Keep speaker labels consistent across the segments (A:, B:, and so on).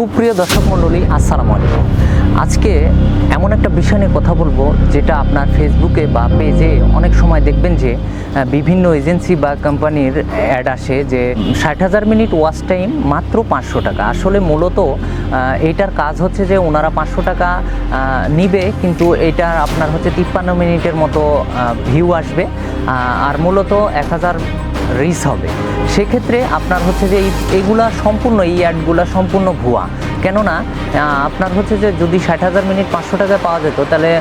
A: সুপ্রিয় দর্শক মণ্ডলী, আসসালামু আলাইকুম। আজকে এমন একটা বিষয় নিয়ে কথা বলব, যেটা আপনার ফেসবুকে বা পেজে অনেক সময় দেখবেন যে বিভিন্ন এজেন্সি বা কোম্পানির অ্যাড আসে যে, ষাট হাজার মিনিট ওয়াচ টাইম মাত্র পাঁচশো টাকা। আসলে মূলত এইটার কাজ হচ্ছে যে, ওনারা পাঁচশো টাকা নিবে, কিন্তু এটা আপনার হচ্ছে তিপ্পান্ন মিনিটের মতো ভিউ আসবে। আর মূলত এক হাজার রিস হবে। সেক্ষেত্রে আপনার হচ্ছে যে এই এগুলা সম্পূর্ণ, এই অ্যাডগুলা সম্পূর্ণ ভুয়া। কেননা আপনার হচ্ছে যে যদি ষাট হাজার মিনিট পাঁচশো টাকায় পাওয়া যেত, তাহলে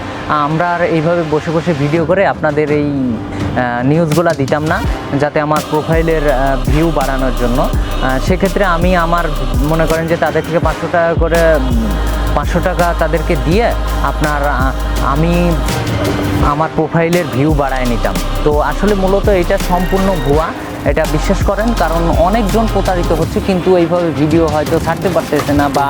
A: আমরা আর এইভাবে বসে বসে ভিডিও করে আপনাদের এই নিউজগুলো দিতাম না, যাতে আমার প্রোফাইলের ভিউ বাড়ানোর জন্য। সেক্ষেত্রে আমি আমার মনে করেন যে তাদের থেকে পাঁচশো টাকা করে পাঁচশো টাকা তাদেরকে দিয়ে আপনার আমি আমার প্রোফাইলের ভিউ বাড়ায় নিতাম। তো আসলে মূলত এটা সম্পূর্ণ ভুয়া। এটা বিশ্বাস করেন, কারণ অনেকজন প্রতারিত হচ্ছে, কিন্তু এইভাবে ভিডিও হয়তো ছাড়তে পারতেছে না বা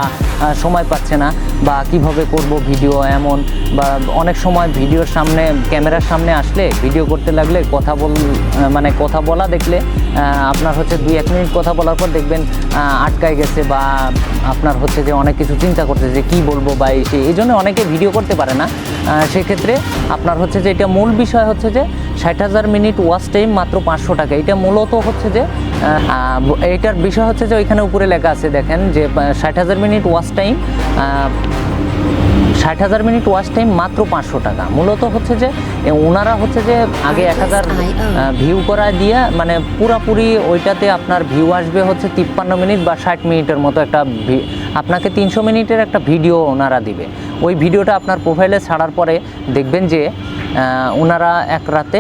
A: সময় পাচ্ছে না, বা কীভাবে করব ভিডিও এমন, বা অনেক সময় ভিডিওর সামনে, ক্যামেরার সামনে আসলে ভিডিও করতে লাগলে কথা বল মানে কথা বলা দেখলে আপনার হচ্ছে দুই, এক মিনিট কথা বলার পর দেখবেন আটকায় গেছে বা আপনার হচ্ছে যে অনেক কিছু চিন্তা করতে যে কী বলব বা এই সেই এই জন্য অনেকে ভিডিও করতে পারে না। সেক্ষেত্রে আপনার হচ্ছে যে এটা মূল বিষয় হচ্ছে যে ষাট হাজার মিনিট ওয়াচ টাইম মাত্র পাঁচশো টাকা। এটা মূলত হচ্ছে যে আহ, বিষয় হচ্ছে যে ওইখানে উপরে লেখা আছে দেখেন যে ষাট হাজার মিনিট ওয়াচ টাইম ষাট হাজার মিনিট ওয়াচ টাইম মাত্র পাঁচশো টাকা। মূলত হচ্ছে যে ওনারা হচ্ছে যে আগে এক হাজার ভিউ করা দিয়ে মানে পুরাপুরি ওইটাতে আপনার ভিউ আসবে হচ্ছে তিপ্পান্ন মিনিট বা ষাট মিনিটের মতো একটা ভি- আপনাকে তিনশো মিনিটের একটা ভিডিও ওনারা দিবে। ওই ভিডিওটা আপনার প্রোফাইলে ছাড়ার পরে দেখবেন যে ওনারা এক রাতে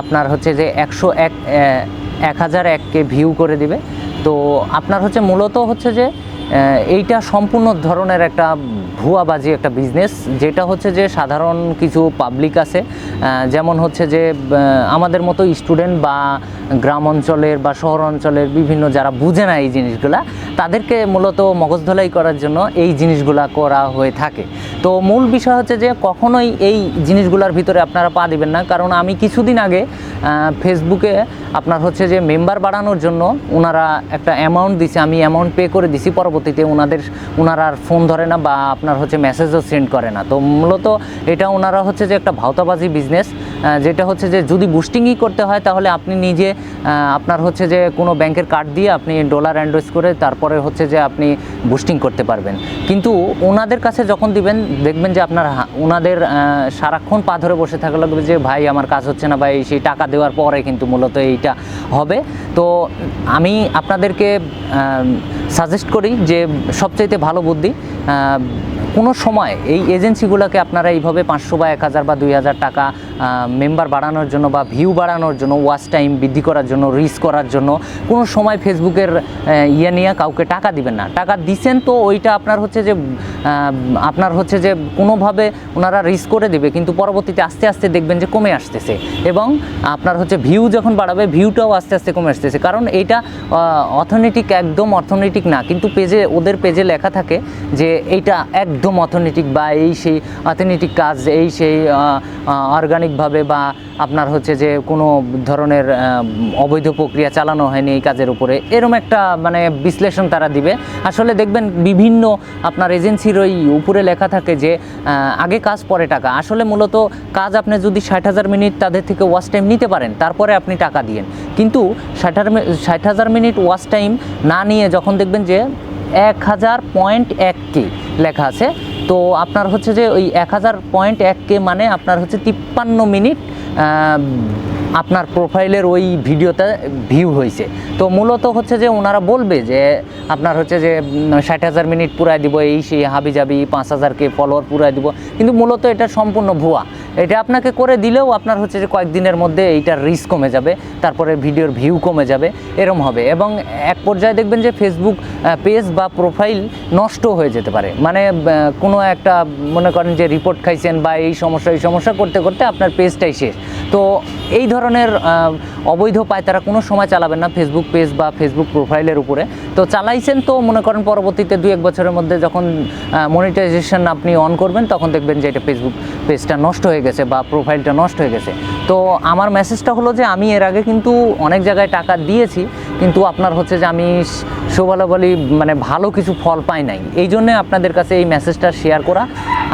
A: আপনার হচ্ছে যে একশো এক এক হাজার এককে ভিউ করে দিবে। তো আপনার হচ্ছে মূলত হচ্ছে যে এইটা সম্পূর্ণ ধরনের একটা ভুয়াবাজি একটা বিজনেস যেটা হচ্ছে যে সাধারণ কিছু পাবলিক আছে যেমন হচ্ছে যে আমাদের মতো স্টুডেন্ট বা গ্রাম অঞ্চলের বা শহর অঞ্চলের বিভিন্ন যারা বুঝে না এই জিনিসগুলা, তাদেরকে মূলত মগজ ধলাই করার জন্য এই জিনিসগুলা করা হয়ে থাকে। তো মূল বিষয় হচ্ছে যে, কখনোই এই জিনিসগুলোর ভিতরে আপনারা পা দিবেন না, কারণ আমি কিছুদিন আগে ফেসবুকে আপনার হচ্ছে যে মেম্বার বাড়ানোর জন্য ওনারা একটা অ্যামাউন্ট দিছে, আমি অ্যামাউন্ট পে করে দিছি, পরবর্তীতে ওনাদের ওনারা আর ফোন ধরে না বা আপনার হচ্ছে মেসেজও সেন্ড করে না। তো মূলত এটা ওনারা হচ্ছে যে একটা ভাওতাবাজি বিজনেস যেটা হচ্ছে যে যদি বুস্টিংই করতে হয় তাহলে আপনি নিজে আপনার হচ্ছে যে কোনো ব্যাংকের কার্ড দিয়ে আপনি ডলার অ্যান্ড্রয়েস করে তারপরে হচ্ছে যে আপনি বুস্টিং করতে পারবেন। কিন্তু ওনাদের কাছে যখন দিবেন, দেখবেন যে আপনার ওনাদের সারাক্ষণ পা ধরে বসে থাকা লাগবে যে, ভাই, আমার কাজ হচ্ছে না, ভাই, সেই টাকা দেওয়ার পরে কিন্তু মূলত এইটা হবে। তো আমি আপনাদেরকে সাজেস্ট করি যে সবচাইতে ভালো বুদ্ধি কোনো সময় এই এজেন্সিগুলোকে আপনারা এইভাবে পাঁচশো বা এক হাজার বা দুই হাজার টাকা মেম্বার বাড়ানোর জন্য বা ভিউ বাড়ানোর জন্য ওয়াচ টাইম বৃদ্ধি করার জন্য রিচ করার জন্য কোনো সময় ফেসবুকের ইয়ে নিয়ে কাউকে টাকা দিবেন না। টাকা দিছেন তো ওইটা আপনার হচ্ছে যে আপনার হচ্ছে যে কোনোভাবে ওনারা রিচ করে দেবে, কিন্তু পরবর্তীতে আস্তে আস্তে দেখবেন যে কমে আসতেছে। এবং আপনার হচ্ছে ভিউ যখন বাড়াবে ভিউটাও আস্তে আস্তে কমে আসতেছে। কারণ এইটা অর্থনৈতিক একদম অর্থনৈতিক না, কিন্তু পেজে ওদের পেজে লেখা থাকে যে এইটা একদম অর্থনৈতিক বা এই সেই অর্থনৈতিক কাজ, এই সেই অর্গানিকভাবে বা আপনার হচ্ছে যে কোনো ধরনের অবৈধ প্রক্রিয়া চালানো হয়নি এই কাজের উপরে, এরম একটা মানে বিশ্লেষণ তারা দিবে। আসলে দেখবেন বিভিন্ন আপনার এজেন্সির ওই উপরে লেখা থাকে যে আগে কাজ পরে টাকা। আসলে মূলত কাজ আপনি যদি ষাট হাজার মিনিট তাদের থেকে ওয়াচ টাইম নিতে পারেন, তারপরে আপনি টাকা দিয়েন। কিন্তু ষাট ষাট হাজার মিনিট ওয়াচ টাইম না নিয়ে যখন দেখবেন যে এক হাজার পয়েন্ট এক কে লেখা আছে তো আপনার হচ্ছে যে ওই এক হাজার পয়েন্ট এক কে মানে আপনার হচ্ছে তিপ্পান্ন মিনিট আপনার প্রোফাইলের ওই ভিডিওতে ভিউ হয়েছে। তো মূলত হচ্ছে যে ওনারা বলবে যে আপনার হচ্ছে যে ষাট হাজার মিনিট পুরাই দিব, এই সেই হাবি যাবি পাঁচ হাজারকে ফলোয়ার পুরাই দিব। কিন্তু মূলত এটা সম্পূর্ণ ভুয়া। এটা আপনাকে করে দিলেও আপনার হচ্ছে যে কয়েকদিনের মধ্যে এইটার রিস্ক কমে যাবে, তারপরে ভিডিওর ভিউ কমে যাবে, এরম হবে। এবং এক পর্যায়ে দেখবেন যে ফেসবুক পেজ বা প্রোফাইল নষ্ট হয়ে যেতে পারে। মানে কোনো একটা মনে করেন যে রিপোর্ট খাইছেন বা এই সমস্যা এই সমস্যা করতে করতে আপনার পেজটাই শেষ। তো এই ধরনের অবৈধ পায়তারা কোনো সময় চালাবেন না ফেসবুক পেজ বা ফেসবুক প্রোফাইলের উপরে। তো চালাইছেন তো, মনে করেন পরবর্তীতে দু এক বছরের মধ্যে যখন মনিটাইজেশন আপনি অন করবেন, তখন দেখবেন যে এটা ফেসবুক পেজটা নষ্ট হয়ে গেছে বা প্রোফাইলটা নষ্ট হয়ে গেছে। তো আমার মেসেজটা হলো যে, আমি এর আগে কিন্তু অনেক জায়গায় টাকা দিয়েছি, কিন্তু আপনার হচ্ছে যে আমি শোভালা বলি মানে ভালো কিছু ফল পাই নাই। এই জন্যে আপনাদের কাছে এই মেসেজটা শেয়ার করা।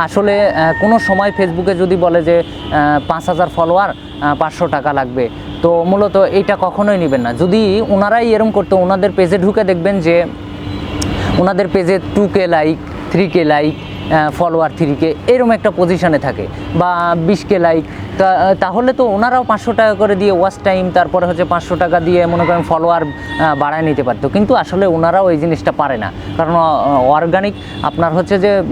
A: আসলে কোনো সময় ফেসবুকে যদি বলে যে পাঁচ হাজার ফলোয়ার পাঁচশো টাকা লাগবে, তো মূলত এইটা কখনোই নেবেন না। যদি ওনারাই এরম করতো, ওনাদের পেজে ঢুকে দেখবেন যে, ওনাদের পেজে two K like three K like follower three K এরম একটা পজিশানে থাকে, বা বিশ কে লাইক তাহলে তো ওনারাও পাঁচশো টাকা করে দিয়ে ওয়াচ টাইম তারপরে হচ্ছে পাঁচশো টাকা দিয়ে মনে করেন ফলোয়ার বাড়ায় নিতে পারতো। কিন্তু আসলে ওনারাও এই জিনিসটা পারে না। কারণ অর্গানিক আপনার হচ্ছে যে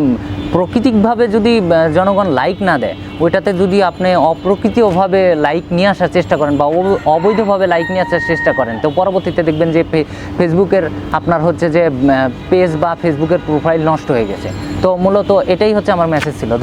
A: প্রকৃতিকভাবে যদি জনগণ লাইক না দেয়, ওইটাতে যদি আপনি অপ্রকৃতিভাবে লাইক নিয়ে আসার চেষ্টা করেন বা অব- অবৈধভাবে লাইক নিয়ে আসার চেষ্টা করেন, তো পরবর্তীতে দেখবেন যে ফেসবুকের আপনার হচ্ছে যে পেজ বা ফেসবুকের প্রোফাইল নষ্ট হয়ে গেছে। তো মূলত এটাই হচ্ছে আমার মেসেজ ছিল।